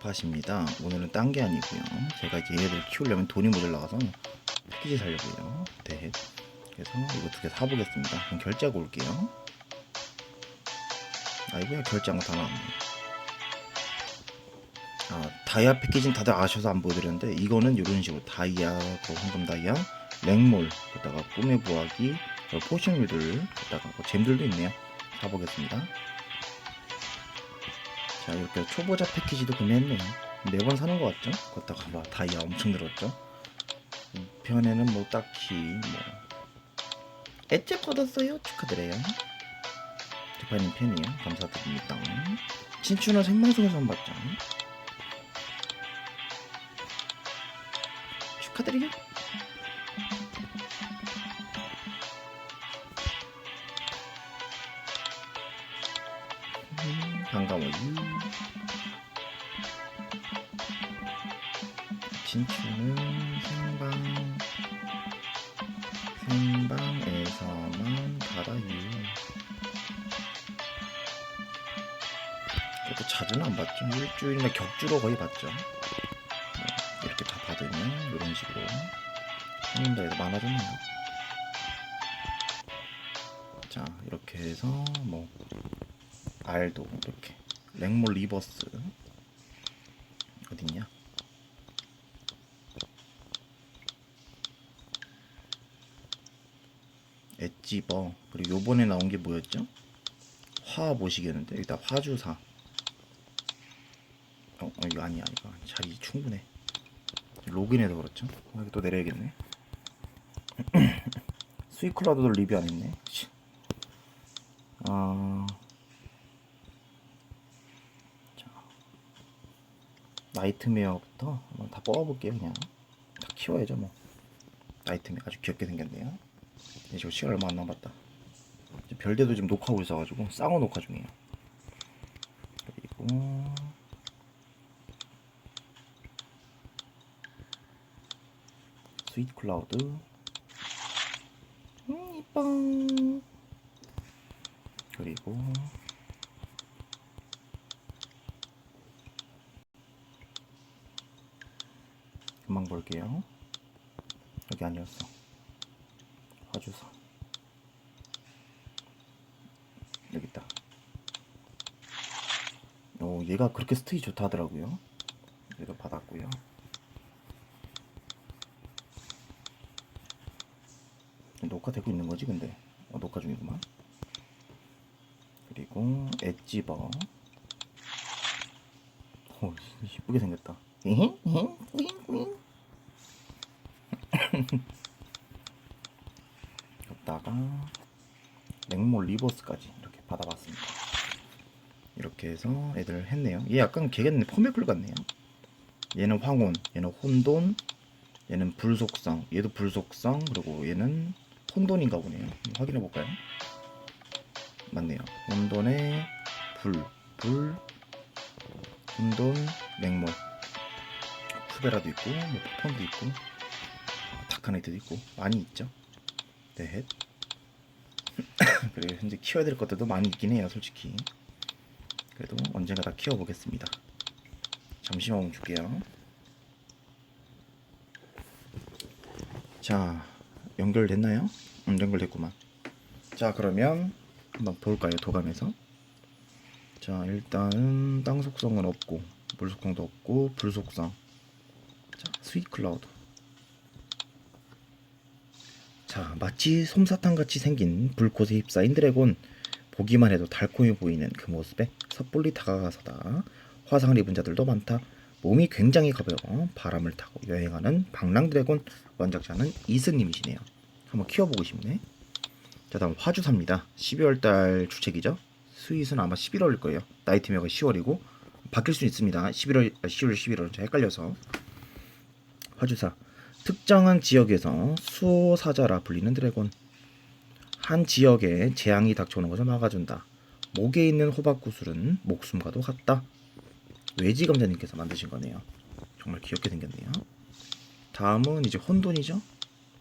팟입니다. 오늘은 딴 게 아니고요. 제가 이제 얘네들 키우려면 돈이 모자라서 패키지 살려고요. 네. 그래서 이거 두 개 사보겠습니다. 그럼 결제하고 올게요. 아이고야 결제한 거다 나왔네. 아, 다이아 패키지는 다들 아셔서 안 보여드렸는데 이거는 이런 식으로 다이아, 그 황금 다이아, 랭몰, 그다가 꿈의 부하기, 그 포션류들, 그다가 뭐 잼들도 있네요. 사보겠습니다. 자 이렇게 초보자 패키지도 구매했네요. 매번 사는 것 같죠? 그렇다가 막 다이아 엄청 들었죠? 편에는 뭐 딱히 뭐. 엣지 받았어요? 축하드려요. 대파님 팬이에요. 감사드립니다. 친추는 생방송에서 한 봤죠? 축하드려요 음, 반가워요 진추는 생방 생방에서만 받아요. 그래도 자주는 안 받죠. 일주일이나 격주로 거의 받죠. 네, 이렇게 다 받으면 이런 식으로 손님들에서 많아졌네요. 자 이렇게 해서 뭐 알도 이렇게. 랭몰 리버스. 어딨냐? 엣지버. 그리고 요번에 나온 게 뭐였죠? 화 보시겠는데? 일단 화주사. 어, 어 이거 아니야 이거. 자리 충분해. 로그인해서 그렇죠? 어, 이거 또 내려야겠네. 스위클라드도 리뷰 안 했네. 씨. 아. 자. 나이트메어부터 한번 다 뽑아볼게요 그냥 다 키워야죠 뭐 나이트메어 아주 귀엽게 생겼네요 이제 지금 시간 얼마 안 남았다. 별대도 지금 녹화하고 있어가지고 쌍어 녹화 중이에요. 그리고 스윗 클라우드. 음 이뻐. 그리고 금방 볼게요. 여기 아니었어. 화주사 여기 있다. 오 얘가 그렇게 스틱이 좋다 하더라고요. 얘도 받았고요. 녹화되고 있는 거지 근데 어, 녹화 중이구만. 그리고 엣지버. 오 이쁘게 생겼다. 뿌잉. 여기다가 랭몰 리버스까지 이렇게 받아봤습니다. 이렇게 해서 애들 했네요. 얘 약간 걔는 포메클 같네요. 얘는 황혼, 얘는 혼돈, 얘는 불속성, 얘도 불속성, 그리고 얘는 혼돈인가 보네요. 확인해 볼까요? 맞네요. 혼돈에 불, 불, 혼돈, 랭몰, 쿠베라도 있고, 뭐 포폰도 있고, 다카나이트도 있고 많이 있죠. 넷. 그리고 현재 키워야 될 것들도 많이 있긴 해요, 솔직히. 그래도 언젠가 다 키워보겠습니다. 잠시만 멈출게요. 자, 연결됐나요? 음, 연결됐구만. 자, 그러면 한번 볼까요, 도감에서? 자, 일단은 땅 속성은 없고, 물 속성도 없고, 불 속성. 자, 스윗 클라우드. 자, 마치 솜사탕 같이 생긴 불꽃에 휩싸인 드래곤. 보기만 해도 달콤해 보이는 그 모습에 섣불리 다가가서다. 화상을 입은 자들도 많다. 몸이 굉장히 가벼워 바람을 타고 여행하는 방랑 드래곤 원작자는 이승님이시네요. 한번 키워보고 싶네. 자, 다음 화주사입니다. 12월달 주책이죠. 스윗은 아마 11월일 거예요. 나이트메어가 10월이고 바뀔 수 있습니다. 11월, 10월, 11월 저 헷갈려서 화주사. 특정한 지역에서 수호사자라 불리는 드래곤. 한 지역에 재앙이 닥쳐오는 것을 막아준다. 목에 있는 호박 구슬은 목숨과도 같다. 외지 감자님께서 만드신 거네요. 정말 귀엽게 생겼네요. 다음은 이제 혼돈이죠.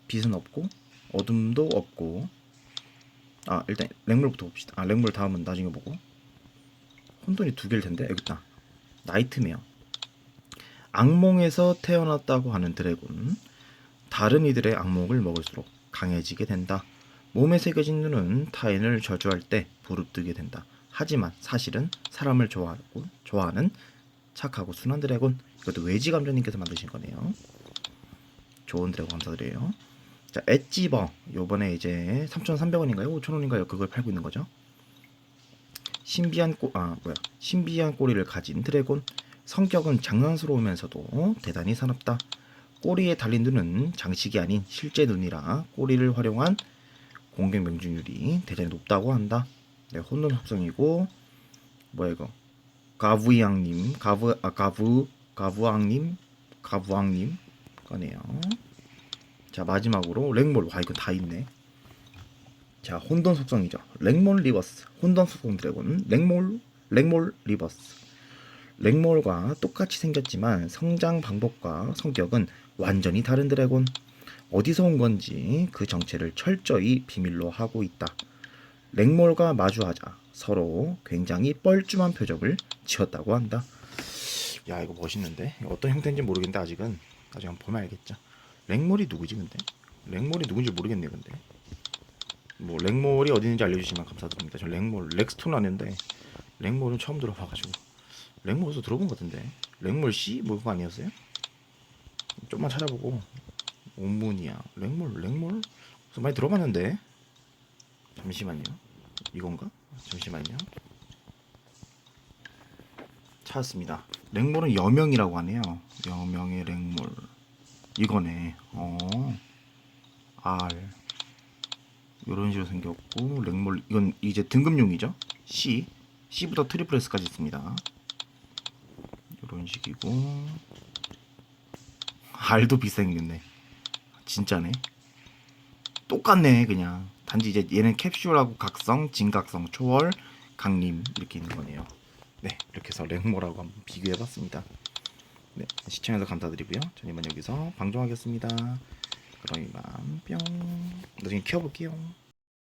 빛은 없고 어둠도 없고. 아 일단 랭물부터 봅시다. 아 랭물 다음은 나중에 보고. 혼돈이 두 개일 텐데 여기 있다. 나이트메어. 악몽에서 태어났다고 하는 드래곤. 다른 이들의 악몽을 먹을수록 강해지게 된다. 몸에 새겨진 눈은 타인을 저주할 때 부릅뜨게 된다. 하지만 사실은 사람을 좋아하고 좋아하는 착하고 순한 드래곤. 이것도 외지 감독님께서 만드신 거네요. 좋은 드래곤 감사드려요. 자, 엣지버 요번에 이제 3,300원인가요? 5,000원인가요? 그걸 팔고 있는 거죠. 신비한 꼬, 아 뭐야 신비한 꼬리를 가진 드래곤 성격은 장난스러우면서도 대단히 사납다. 꼬리에 달린 눈은 장식이 아닌 실제 눈이라 꼬리를 활용한 공격 명중률이 대단히 높다고 한다. 네, 혼돈 합성이고 뭐야 이거 가부양님 가부 아 가부 가부왕님 가부왕님 거네요. 자 마지막으로 랭몰 와 이거 다 있네. 자 혼돈 속성이죠. 랭몰 리버스 혼돈 속성 드래곤 랭몰 랭몰 리버스 랭몰과 똑같이 생겼지만 성장 방법과 성격은 완전히 다른 드래곤 어디서 온 건지 그 정체를 철저히 비밀로 하고 있다. 랭몰과 마주하자 서로 굉장히 뻘쭘한 표정을 지었다고 한다. 야 이거 멋있는데 어떤 형태인지 모르겠는데 아직은 나중에 한번 보면 알겠죠. 랭몰이 누구지 근데? 랭몰이 누군지 모르겠네 근데. 뭐 랭몰이 어디 있는지 알려주시면 감사드립니다. 저 랭몰 렉스톤 아는데 랭몰은 처음 들어봐가지고 랭몰 어디서 들어본 것 같은데. 랭몰 C? 뭐 그거 아니었어요? 좀만 찾아보고. 오문이야. 랭몰 랭몰? 많이 들어봤는데. 잠시만요. 이건가? 잠시만요. 찾았습니다. 랭몰은 여명이라고 하네요. 여명의 랭몰. 이거네. 어. R. 이런 식으로 생겼고 랭몰 이건 이제 등급용이죠? C. C부터 트리플 S까지 있습니다 이런 식이고. R도 비싸겠네. 진짜네. 똑같네 그냥. 단지 이제 얘는 캡슐하고 각성 진각성 초월 강림 이렇게 있는 거네요. 네 이렇게 해서 랭몰하고 한번 비교해봤습니다. 네 시청해서 감사드리고요. 전 이만 여기서 방종하겠습니다. 그럼 이만 뿅. 나중에 키워볼게요